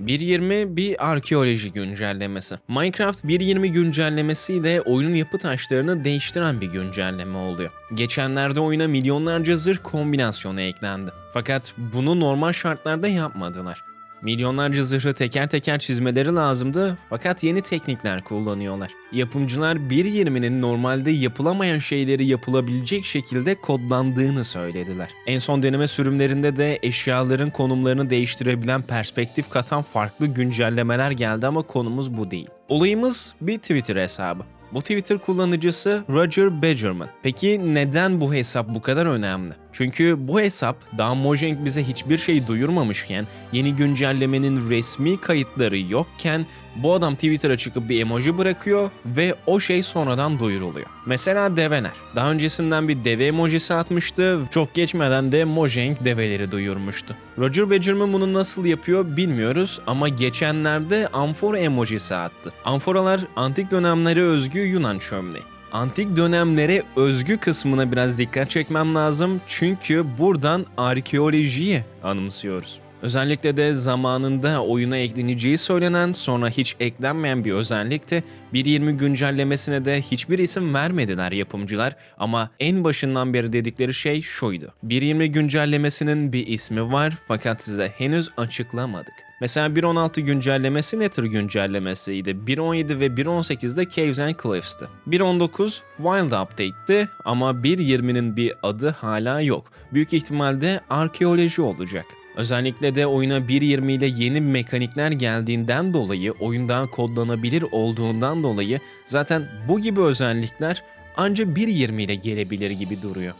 1.20 bir arkeoloji güncellemesi. Minecraft 1.20 güncellemesiyle oyunun yapı taşlarını değiştiren bir güncelleme oluyor. Geçenlerde oyuna milyonlarca zırh kombinasyonu eklendi. Fakat bunu normal şartlarda yapmadılar. Milyonlarca zırhı teker teker çizmeleri lazımdı fakat yeni teknikler kullanıyorlar. Yapımcılar 1.20'nin normalde yapılamayan şeyleri yapılabilecek şekilde kodlandığını söylediler. En son deneme sürümlerinde de eşyaların konumlarını değiştirebilen perspektif katan farklı güncellemeler geldi ama konumuz bu değil. Olayımız bir Twitter hesabı. Bu Twitter kullanıcısı Roger Badgerman. Peki neden bu hesap bu kadar önemli? Çünkü bu hesap daha Mojang bize hiçbir şey duyurmamışken, yeni güncellemenin resmi kayıtları yokken bu adam Twitter'a çıkıp bir emoji bırakıyor ve o şey sonradan duyuruluyor. Mesela develer. Daha öncesinden bir deve emojisi atmıştı. Çok geçmeden de Mojang develeri duyurmuştu. Roger Badgerman bunu nasıl yapıyor bilmiyoruz ama geçenlerde amfora emojisi attı. Amforalar antik dönemlere özgü Yunan çömleği. Antik dönemlere özgü kısmına biraz dikkat çekmem lazım çünkü buradan arkeolojiyi anımsıyoruz. Özellikle de zamanında oyuna ekleneceği söylenen sonra hiç eklenmeyen bir özellikti. 1.20 güncellemesine de hiçbir isim vermediler yapımcılar ama en başından beri dedikleri şey şuydu. 1.20 güncellemesinin bir ismi var fakat size henüz açıklamadık. Mesela 1.16 güncellemesi Nether güncellemesiydi. 1.17 ve 1.18'de Caves and Cliffs'tı. 1.19 Wild Update'ti ama 1.20'nin bir adı hala yok. Büyük ihtimalle arkeoloji olacak. Özellikle de oyuna 1.20 ile yeni mekanikler geldiğinden dolayı, oyun daha kodlanabilir olduğundan dolayı zaten bu gibi özellikler anca 1.20 ile gelebilir gibi duruyor.